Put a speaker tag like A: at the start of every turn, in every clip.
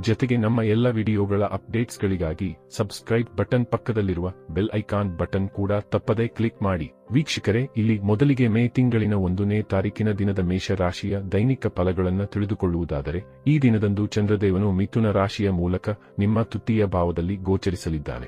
A: ಜೊತೆಗೆ ನಮ್ಮ ಎಲ್ಲ ವಿಡಿಯೋಗಳ ಅಪ್ಡೇಟ್ಸ್ಗಳಿಗಾಗಿ ಸಬ್ಸ್ಕ್ರೈಬ್ ಬಟನ್ ಪಕ್ಕದಲ್ಲಿರುವ ಬೆಲ್ ಐಕಾನ್ ಬಟನ್ ಕೂಡ ತಪ್ಪದೇ ಕ್ಲಿಕ್ ಮಾಡಿ. ವೀಕ್ಷಕರೇ, ಇಲ್ಲಿ ಮೊದಲಿಗೆ ಮೇ ತಿಂಗಳಿನ ಒಂದನೇ ತಾರೀಕಿನ ದಿನದ ಮೇಷ ರಾಶಿಯ ದೈನಿಕ ಫಲಗಳನ್ನು ತಿಳಿದುಕೊಳ್ಳುವುದಾದರೆ, ಈ ದಿನದಂದು ಚಂದ್ರದೇವನು ಮಿಥುನ ರಾಶಿಯ ಮೂಲಕ ನಿಮ್ಮ ತುತ್ತಿಯ ಭಾವದಲ್ಲಿ ಗೋಚರಿಸಲಿದ್ದಾನೆ.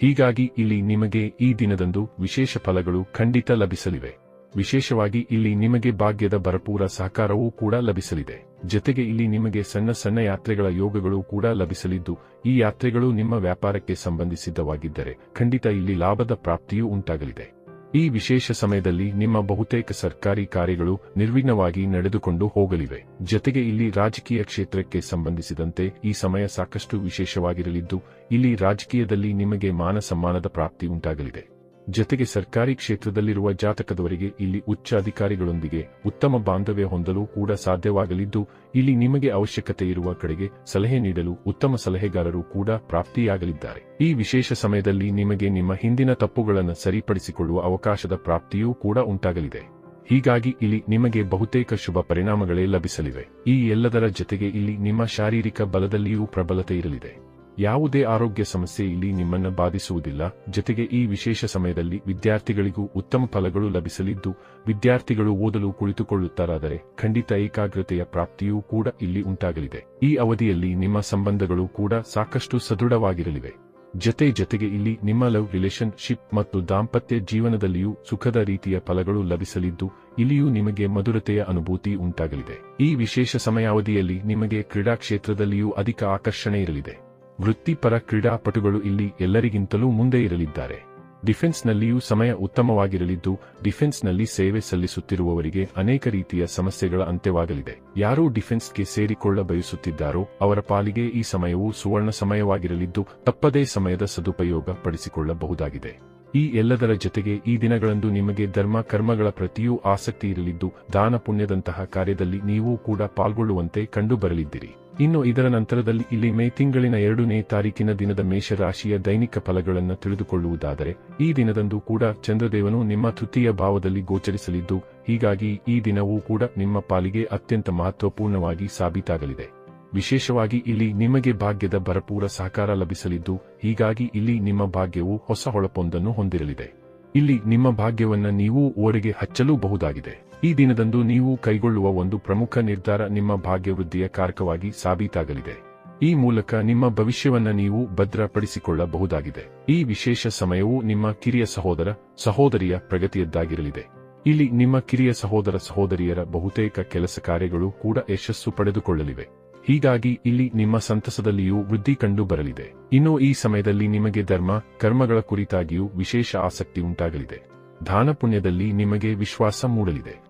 A: ಹೀಗಾಗಿ ಇಲ್ಲಿ ನಿಮಗೆ ಈ ದಿನದಂದು ವಿಶೇಷ ಫಲಗಳು ಖಂಡಿತ ಲಭಿಸಲಿವೆ. ವಿಶೇಷವಾಗಿ ಇಲ್ಲಿ ನಿಮಗೆ ಭಾಗ್ಯದ ಭರಪೂರ ಸಹಕಾರವೂ ಕೂಡ ಲಭಿಸಲಿದೆ. ಜೊತೆಗೆ ಇಲ್ಲಿ ನಿಮಗೆ ಸಣ್ಣ ಸಣ್ಣ ಯಾತ್ರೆಗಳ ಯೋಗಗಳು ಕೂಡ ಲಭಿಸಲಿದ್ದು, ಈ ಯಾತ್ರೆಗಳು ನಿಮ್ಮ ವ್ಯಾಪಾರಕ್ಕೆ ಸಂಬಂಧಿಸಿದ್ದವಾಗಿದ್ದರೆ ಖಂಡಿತ ಇಲ್ಲಿ ಲಾಭದ ಪ್ರಾಪ್ತಿಯೂ ಉಂಟಾಗಲಿದೆ. ಈ ವಿಶೇಷ ಸಮಯದಲ್ಲಿ ನಿಮ್ಮ ಬಹುತೇಕ ಸರ್ಕಾರಿ ಕಾರ್ಯಗಳು ನಿರ್ವಿಘ್ನವಾಗಿ ನಡೆದುಕೊಂಡು ಹೋಗಲಿವೆ. ಜೊತೆಗೆ ಇಲ್ಲಿ ರಾಜಕೀಯ ಕ್ಷೇತ್ರಕ್ಕೆ ಸಂಬಂಧಿಸಿದಂತೆ ಈ ಸಮಯ ಸಾಕಷ್ಟು ವಿಶೇಷವಾಗಿರಲಿದ್ದು, ಇಲ್ಲಿ ರಾಜಕೀಯದಲ್ಲಿ ನಿಮಗೆ ಮಾನ ಸಮ್ಮಾನದ ಪ್ರಾಪ್ತಿ ಉಂಟಾಗಲಿದೆ. ಜೊತೆಗೆ ಸರ್ಕಾರಿ ಕ್ಷೇತ್ರದಲ್ಲಿರುವ ಜಾತಕದವರಿಗೆ ಇಲ್ಲಿ ಉಚ್ಚ ಅಧಿಕಾರಿಗಳೊಂದಿಗೆ ಉತ್ತಮ ಬಾಂಧವ್ಯ ಹೊಂದಲು ಕೂಡ ಸಾಧ್ಯವಾಗಲಿದ್ದು, ಇಲ್ಲಿ ನಿಮಗೆ ಅವಶ್ಯಕತೆ ಇರುವ ಕಡೆಗೆ ಸಲಹೆ ನೀಡಲು ಉತ್ತಮ ಸಲಹೆಗಾರರು ಕೂಡ ಪ್ರಾಪ್ತಿಯಾಗಲಿದ್ದಾರೆ. ಈ ವಿಶೇಷ ಸಮಯದಲ್ಲಿ ನಿಮಗೆ ನಿಮ್ಮ ಹಿಂದಿನ ತಪ್ಪುಗಳನ್ನು ಸರಿಪಡಿಸಿಕೊಳ್ಳುವ ಅವಕಾಶದ ಪ್ರಾಪ್ತಿಯೂ ಕೂಡ ಉಂಟಾಗಲಿದೆ. ಹೀಗಾಗಿ ಇಲ್ಲಿ ನಿಮಗೆ ಬಹುತೇಕ ಶುಭ ಪರಿಣಾಮಗಳೇ ಲಭಿಸಲಿವೆ. ಈ ಎಲ್ಲದರ ಜತೆಗೆ ಇಲ್ಲಿ ನಿಮ್ಮ ಶಾರೀರಿಕ ಬಲದಲ್ಲಿಯೂ ಪ್ರಬಲತೆ ಇರಲಿದೆ. ಯಾವುದೇ ಆರೋಗ್ಯ ಸಮಸ್ಯೆ ಇಲ್ಲಿ ನಿಮ್ಮನ್ನು ಬಾಧಿಸುವುದಿಲ್ಲ. ಜೊತೆಗೆ ಈ ವಿಶೇಷ ಸಮಯದಲ್ಲಿ ವಿದ್ಯಾರ್ಥಿಗಳಿಗೂ ಉತ್ತಮ ಫಲಗಳು ಲಭಿಸಲಿದ್ದು, ವಿದ್ಯಾರ್ಥಿಗಳು ಓದಲು ಕುಳಿತುಕೊಳ್ಳುತ್ತಾರಾದರೆ ಖಂಡಿತ ಏಕಾಗ್ರತೆಯ ಪ್ರಾಪ್ತಿಯೂ ಕೂಡ ಇಲ್ಲಿ ಉಂಟಾಗಲಿದೆ. ಈ ಅವಧಿಯಲ್ಲಿ ನಿಮ್ಮ ಸಂಬಂಧಗಳು ಕೂಡ ಸಾಕಷ್ಟು ಸದೃಢವಾಗಿರಲಿವೆ. ಜತೆ ಜತೆಗೆ ಇಲ್ಲಿ ನಿಮ್ಮ ಲವ್ ರಿಲೇಶನ್ಶಿಪ್ ಮತ್ತು ದಾಂಪತ್ಯ ಜೀವನದಲ್ಲಿಯೂ ಸುಖದ ರೀತಿಯ ಫಲಗಳು ಲಭಿಸಲಿದ್ದು, ಇಲ್ಲಿಯೂ ನಿಮಗೆ ಮಧುರತೆಯ ಅನುಭೂತಿ ಉಂಟಾಗಲಿದೆ. ಈ ವಿಶೇಷ ಸಮಯಾವಧಿಯಲ್ಲಿ ನಿಮಗೆ ಕ್ರೀಡಾ ಕ್ಷೇತ್ರದಲ್ಲಿಯೂ ಅಧಿಕ ಆಕರ್ಷಣೆ ಇರಲಿದೆ. ವೃತ್ತಿಪರ ಕ್ರೀಡಾಪಟುಗಳು ಇಲ್ಲಿ ಎಲ್ಲರಿಗಿಂತಲೂ ಮುಂದೆ ಇರಲಿದ್ದಾರೆ. ಡಿಫೆನ್ಸ್ನಲ್ಲಿಯೂ ಸಮಯ ಉತ್ತಮವಾಗಿರಲಿದ್ದು, ಡಿಫೆನ್ಸ್ನಲ್ಲಿ ಸೇವೆ ಸಲ್ಲಿಸುತ್ತಿರುವವರಿಗೆ ಅನೇಕ ರೀತಿಯ ಸಮಸ್ಯೆಗಳ ಅಂತ್ಯವಾಗಲಿದೆ. ಯಾರೂ ಡಿಫೆನ್ಸ್ಗೆ ಸೇರಿಕೊಳ್ಳ ಬಯಸುತ್ತಿದ್ದಾರೋ, ಅವರ ಪಾಲಿಗೆ ಈ ಸಮಯವು ಸುವರ್ಣ ಸಮಯವಾಗಿರಲಿದ್ದು, ತಪ್ಪದೇ ಸಮಯದ ಸದುಪಯೋಗ ಪಡಿಸಿಕೊಳ್ಳಬಹುದಾಗಿದೆ. ಈ ಎಲ್ಲದರ ಜೊತೆಗೆ ಈ ದಿನಗಳಂದು ನಿಮಗೆ ಧರ್ಮ ಕರ್ಮಗಳ ಪ್ರತಿಯೂ ಆಸಕ್ತಿ ಇರಲಿದ್ದು, ದಾನ ಪುಣ್ಯದಂತಹ ಕಾರ್ಯದಲ್ಲಿ ನೀವೂ ಕೂಡ ಪಾಲ್ಗೊಳ್ಳುವಂತೆ ಕಂಡುಬರಲಿದ್ದೀರಿ. ಇನ್ನು ಇದರ ನಂತರದಲ್ಲಿ ಇಲ್ಲಿ ಮೇ ತಿಂಗಳಿನ ಎರಡನೇ ತಾರೀಕಿನ ದಿನದ ಮೇಷರಾಶಿಯ ದೈನಿಕ ಫಲಗಳನ್ನು ತಿಳಿದುಕೊಳ್ಳುವುದಾದರೆ, ಈ ದಿನದಂದು ಕೂಡ ಚಂದ್ರದೇವನು ನಿಮ್ಮ ತೃತೀಯ ಭಾವದಲ್ಲಿ ಗೋಚರಿಸಲಿದ್ದು, ಹೀಗಾಗಿ ಈ ದಿನವೂ ಕೂಡ ನಿಮ್ಮ ಪಾಲಿಗೆ ಅತ್ಯಂತ ಮಹತ್ವಪೂರ್ಣವಾಗಿ ಸಾಬೀತಾಗಲಿದೆ. ವಿಶೇಷವಾಗಿ ಇಲ್ಲಿ ನಿಮಗೆ ಭಾಗ್ಯದ ಭರಪೂರ ಸಹಕಾರ ಲಭಿಸಲಿದ್ದು, ಹೀಗಾಗಿ ಇಲ್ಲಿ ನಿಮ್ಮ ಭಾಗ್ಯವು ಹೊಸ ಹೊಳಪೊಂದನ್ನು ಹೊಂದಿರಲಿದೆ. ಇಲ್ಲಿ ನಿಮ್ಮ ಭಾಗ್ಯವನ್ನ ನೀವು ಓರೆಗೆ ಹಚ್ಚಲೂ ಬಹುದಾಗಿದೆ. ಈ ದಿನದಂದು ನೀವು ಕೈಗೊಳ್ಳುವ ಒಂದು ಪ್ರಮುಖ ನಿರ್ಧಾರ ನಿಮ್ಮ ಭಾಗ್ಯವೃದ್ಧಿಯ ಕಾರಕವಾಗಿ ಸಾಬೀತಾಗಲಿದೆ. ಈ ಮೂಲಕ ನಿಮ್ಮ ಭವಿಷ್ಯವನ್ನ ನೀವು ಭದ್ರಪಡಿಸಿಕೊಳ್ಳಬಹುದಾಗಿದೆ. ಈ ವಿಶೇಷ ಸಮಯವು ನಿಮ್ಮ ಕಿರಿಯ ಸಹೋದರ, ಸಹೋದರಿಯ ಪ್ರಗತಿಯದ್ದಾಗಿರಲಿದೆ. ಇಲ್ಲಿ ನಿಮ್ಮ ಕಿರಿಯ ಸಹೋದರ, ಸಹೋದರಿಯರ ಬಹುತೇಕ ಕೆಲಸ ಕಾರ್ಯಗಳು ಕೂಡ ಯಶಸ್ಸು ಪಡೆದುಕೊಳ್ಳಲಿವೆ. ಹೀಗಾಗಿ ಇಲ್ಲಿ ನಿಮ್ಮ ಸಂತಸದಲ್ಲಿಯೂ ವೃದ್ಧಿ ಕಂಡು ಬರಲಿದೆ ಇನ್ನು ಈ ಸಮಯದಲ್ಲಿ ನಿಮಗೆ ಧರ್ಮ, ಕರ್ಮಗಳ ಕುರಿತಾಗಿಯೂ ವಿಶೇಷ ಆಸಕ್ತಿ ಉಂಟಾಗಲಿದೆ. ದಾನಪುಣ್ಯದಲ್ಲಿ ನಿಮಗೆ ವಿಶ್ವಾಸ ಮೂಡಲಿದೆ.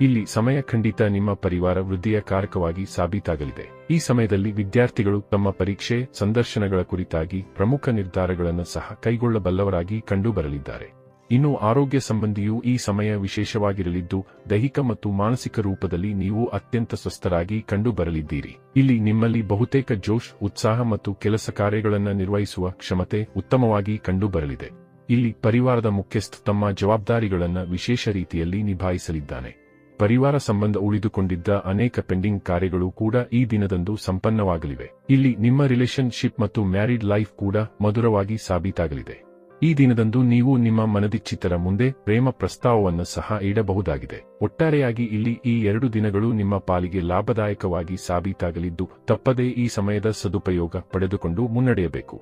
A: ಇಲ್ಲಿ ಸಮಯ ಖಂಡಿತ ನಿಮ್ಮ ಪರಿವಾರ ವೃದ್ಧಿಯ ಕಾರಕವಾಗಿ ಸಾಬೀತಾಗಲಿದೆ. ಈ ಸಮಯದಲ್ಲಿ ವಿದ್ಯಾರ್ಥಿಗಳು ತಮ್ಮ ಪರೀಕ್ಷೆ, ಸಂದರ್ಶನಗಳ ಕುರಿತಾಗಿ ಪ್ರಮುಖ ನಿರ್ಧಾರಗಳನ್ನು ಸಹ ಕೈಗೊಳ್ಳಬಲ್ಲವರಾಗಿ ಕಂಡುಬರಲಿದ್ದಾರೆ. ಇನ್ನು ಆರೋಗ್ಯ ಸಂಬಂಧಿಯೂ ಈ ಸಮಯ ವಿಶೇಷವಾಗಿರಲಿದ್ದು, ದೈಹಿಕ ಮತ್ತು ಮಾನಸಿಕ ರೂಪದಲ್ಲಿ ನೀವು ಅತ್ಯಂತ ಸ್ವಸ್ಥರಾಗಿ ಕಂಡುಬರಲಿದ್ದೀರಿ. ಇಲ್ಲಿ ನಿಮ್ಮಲ್ಲಿ ಬಹುತೇಕ ಜೋಶ್, ಉತ್ಸಾಹ ಮತ್ತು ಕೆಲಸ ಕಾರ್ಯಗಳನ್ನು ನಿರ್ವಹಿಸುವ ಕ್ಷಮತೆ ಉತ್ತಮವಾಗಿ ಕಂಡುಬರಲಿದೆ. ಇಲ್ಲಿ ಪರಿವಾರದ ಮುಖ್ಯಸ್ಥ ತಮ್ಮ ಜವಾಬ್ದಾರಿಗಳನ್ನು ವಿಶೇಷ ರೀತಿಯಲ್ಲಿ ನಿಭಾಯಿಸಲಿದ್ದಾನೆ. ಪರಿವಾರ ಸಂಬಂಧ ಉಳಿದುಕೊಂಡಿದ್ದ ಅನೇಕ ಪೆಂಡಿಂಗ್ ಕಾರ್ಯಗಳು ಕೂಡ ಈ ದಿನದಂದು ಸಂಪನ್ನವಾಗಲಿವೆ. ಇಲ್ಲಿ ನಿಮ್ಮ ರಿಲೇಶನ್ಶಿಪ್ ಮತ್ತು ಮ್ಯಾರಿಡ್ ಲೈಫ್ ಕೂಡ ಮಧುರವಾಗಿ ಸಾಬೀತಾಗಲಿದೆ. ಈ ದಿನದಂದು ನೀವು ನಿಮ್ಮ ಮನದಿಚ್ಚಿತರ ಮುಂದೆ ಪ್ರೇಮ ಪ್ರಸ್ತಾವವನ್ನು ಸಹ ಇಡಬಹುದಾಗಿದೆ. ಒಟ್ಟಾರೆಯಾಗಿ ಇಲ್ಲಿ ಈ ಎರಡು ದಿನಗಳು ನಿಮ್ಮ ಪಾಲಿಗೆ ಲಾಭದಾಯಕವಾಗಿ ಸಾಬೀತಾಗಲಿದ್ದು ತಪ್ಪದೇ ಈ ಸಮಯದ ಸದುಪಯೋಗ ಪಡೆದುಕೊಂಡು ಮುನ್ನಡೆಯಬೇಕು.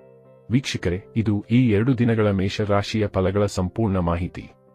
A: ವೀಕ್ಷಕರೇ, ಇದು ಈ ಎರಡು ದಿನಗಳ ಮೇಷರಾಶಿಯ ಫಲಗಳ ಸಂಪೂರ್ಣ ಮಾಹಿತಿ.